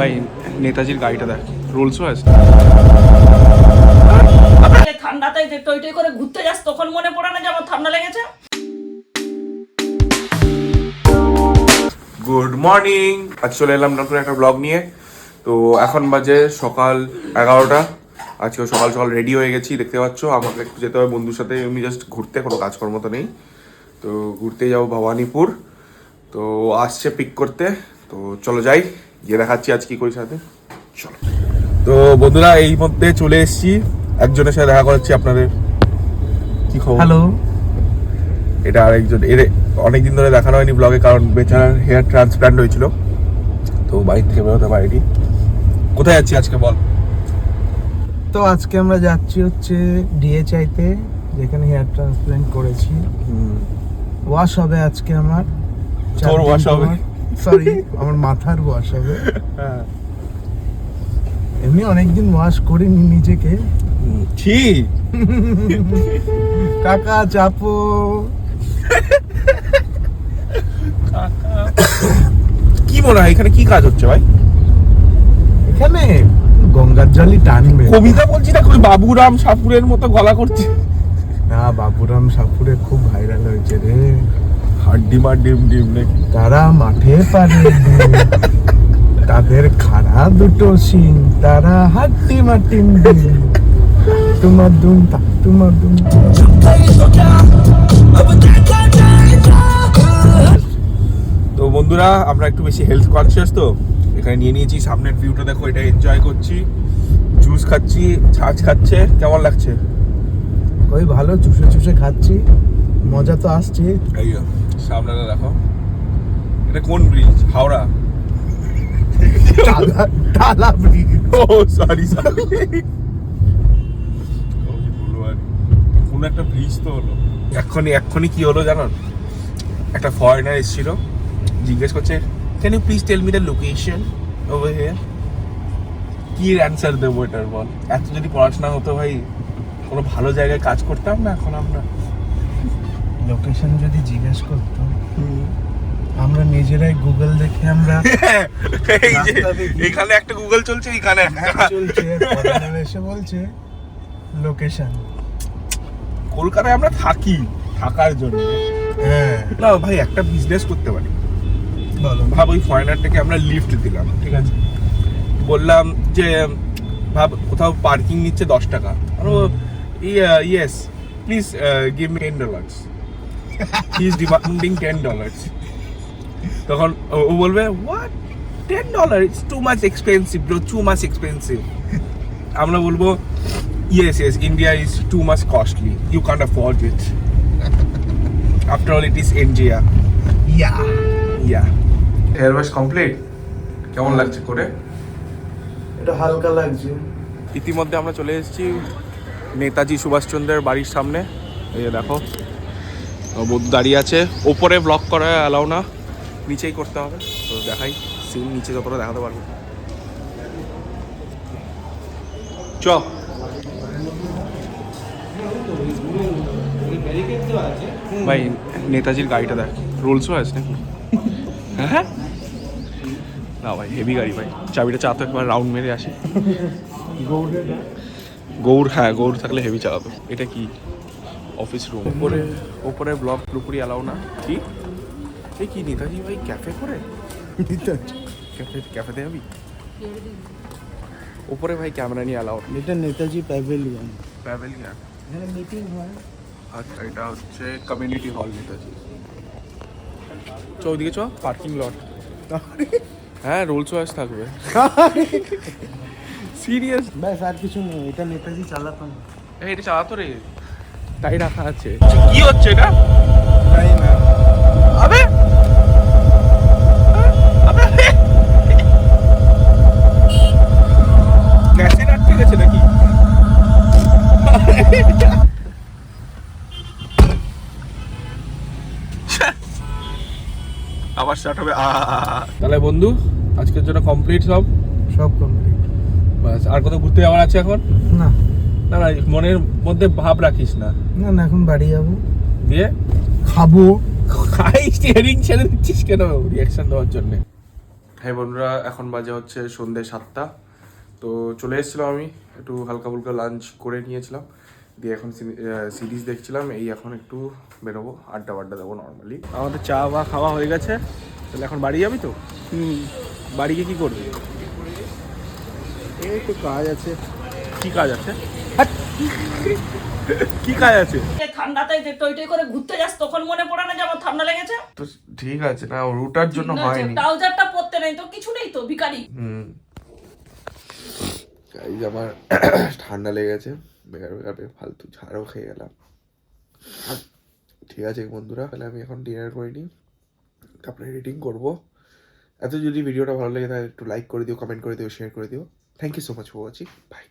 ভাই নেতাজির গাড়িটা দেখ রোলস রয়েস তাহলে ঠান্ডাতে যে টই টই করে ঘুরতে যাস তখন মনে পড়ে না যে আমার ঠান্ডা লেগেছে? গুড মর্নিং আজ চলে এলাম নতুন একটা ব্লগ নিয়ে। তো এখন বাজে সকাল এগারোটা। আজকে সকাল সকাল রেডি হয়ে গেছি দেখতে পাচ্ছ। আমাকে একটু যেতে হবে বন্ধুর সাথে এমনি জাস্ট ঘুরতে কোনো কাজকর্ম তো নেই। তো ঘুরতে যাব ভবানীপুর। তো আসছে পিক করতে। তো চলো যাই। গিয়ে দেখাচ্ছি আজ কি করি সাথে চলো। তো বন্ধুরা এই মধ্যে চলে এসেছি। একজনের সাথে দেখা করাচ্ছি আপনাদের। কি খবর? হ্যালো। এটা আরেকজন। এর অনেকদিন ধরে দেখানো হয়নি ব্লগে কারণ বেচারার হেয়ার ট্রান্সপ্লান্ট হয়েছিল। তো বাইক থেকে বেরোতে পারিনি। কোথায় যাচ্ছি আজকে বল? তো আজকে আমরা যাচ্ছি হচ্ছে ডিএচআইতে যেখানে হেয়ার ট্রান্সপ্লান্ট করেছি। ওয়াশ হবে আজকে আমার। তোর wash হবে? সরি আমার মাথার ওয়াশ হবে। এমনি অনেকদিন ওয়াশ করিনি নিজেকে। ছি। কাকা চাপো। কি মনে হয় এখানে কি কাজ হচ্ছে ভাই? এখানে গঙ্গার জলই টানবে। কবিতা বলছি না বাবুরাম সাপুরের মতো গলা করছে। না বাবুরাম সাপুরে খুব ভাইরাল হয়েছে রে। হাড্ডি মার ডিম ডিম নাকি তারা মাঠে পারে তাদের খাড়া দুটো সিং তারা হাড্ডি মাটিম ডিম। তোমার দুম তা তোমার দুম তো। বন্ধুরা আমরা একটু বেশি হেলথ কনসিয়াস তো। এখানে নিয়ে নিয়েছি সামনের ভিউটা দেখো এটা এনজয় করছি। জুস খাচ্ছি ছাঁচ খাচ্ছে। কেমন লাগছে? ওই ভালো চুষে চুষে খাচ্ছি। মজা তো আসছে। সামনেটা দেখো। এটা কোন bridge Howrah? Tala Tala bridge oh sorry sorry কোন একটা ব্রিজ তো হলো। এক্ষুনি এক্ষুনি কি হলো জানো? একটা ফরেনার এসেছিল জিজ্ঞেস করছে can you please tell me the location over here কি অ্যান্সার দেবো এটার বল? এত যদি পড়াশোনা হতো ভাই কোনো ভালো জায়গায় কাজ করতাম না এখন আমরা। লোকেশন যদি জিজ্ঞেস করতো আমরা নিজেরাই গুগল দেখে আমরা এই যে এখানে একটা গুগল চলছে এখানে একটা। চলছে এসে বলছে লোকেশন কলকাতায় আমরা থাকি থাকার জন্য। হ্যাঁ। না ভাই একটা বিজনেস করতে পারি। বলো। ভাব ওই ফরেনারটাকে আমরা লিফট দিলাম ঠিক আছে? বললাম যে ভাব কোথাও পার্কিং নিচ্ছে দশ টাকা। আর ও yes please give me ten dollars he is demanding ten dollars তখন ও- ও বলবে what ten dollar it's too much expensive bro too much expensive আমরা বলব yes yes India is too much costly you can't afford it after all it is India ya ya hair wash complete কেমন লাগছে করে? এটা হালকা লাগছে। ইতিমধ্যে আমরা চলে এসেছি নেতাজি সুভাষচন্দ্রের বাড়ির সামনে। এই দেখো। বন্ধু দাঁড়িয়ে আছে। ওপরে ব্লক করা অ্যালাউ না। নিচেই করতে হবে। তো দেখাই। সিন নিচে যতটা দেখাতে পারব। চ। ভাই নেতাজির গাড়িটা দেখ। রোলস রয়েস নাকি হ্যাঁ? না ভাই হেভি গাড়ি ভাই। চাবিটা চা তো একবার রাউন্ড মেরে আসে। গৌড়? হ্যাঁ গৌড় থাকলে হেভি চালাবে এটা কি? অফিস রুম উপরে উপরে ব্লক পুরোপুরি অ্যালাউ না। কি? এই কি নেতাজি ভাই ক্যাফে করে? ক্যাফে ক্যাফেতে যাবি? উপরে ভাই ক্যামেরা নিয়ে অ্যালাউ এটা নেতাজি প্যাভিলিয়ন প্যাভেলিয়ান এখানে মিটিং হয়। আচ্ছা এটা হচ্ছে কমিউনিটি হল নেতাজি। চ ওইদিকে চ পার্কিং লট হ্যাঁ রোলস ওয়াইস থাকবে। সিরিয়াস ব্যাস আর কিছু নেই এটা নেতাজি চালাতাম এই এটা চালাতো রে। তাই রাখা আছে। কি হচ্ছে এটা? তাই না? আবে! আবার স্টার্ট হবে তাহলে বন্ধু আজকের জন্য কমপ্লিট সব? সব কমপ্লিট বাস আর কোথাও ঘুরতে যাওয়ার আছে এখন? না। না না মনের মধ্যে ভাব রাখিস না। না না এখন বাড়ি যাব। দিয়ে? খাব। খাই স্টিয়ারিং ছেড়ে দিচ্ছিস কেন? রিয়াকশন দেওয়ার জন্য। হ্যাঁ বন্ধুরা এখন বাজে হচ্ছে সন্ধ্যে সাতটা। তো চলে এসেছিলাম আমি একটু হালকা ফুলকা লাঞ্চ করে নিয়েছিলাম। দিয়ে এখন সিরিজ দেখছিলাম এই এখন একটু বেরোবো আড্ডা বাড্ডা দেবো নর্মালি আমাদের চা বা খাওয়া হয়ে গেছে তাহলে এখন বাড়ি যাবি তো? হুম। বাড়ি গিয়ে কী করবি? এই একটু কাজ আছে। কি কাজ আছে? কি কাজ আছে? ঠান্ডাতে যে টই টই করে ঘুরতে যাস তখন মনে পড়ে না যে আমার ঠান্ডা লেগেছে? তো ঠিক আছে না ওটার জন্য হয়নি। ট্রাউজারটা পরতে নেই তো কিছু নেই তো ভিখারি। হুম। এই যে আমার ঠান্ডা লেগেছে বেকার বেকার ফালতু ঝাড়ও খেয়ে গেলাম। ঠিক আছে বন্ধুরা তাহলে আমি এখন ডিনার করে নিই। তারপরে এডিটিং করব। এত যদি ভিডিওটা ভালো লাগে তাহলে একটু লাইক করে দিও কমেন্ট করে দিও শেয়ার করে দিও। Thank you so much for watching bye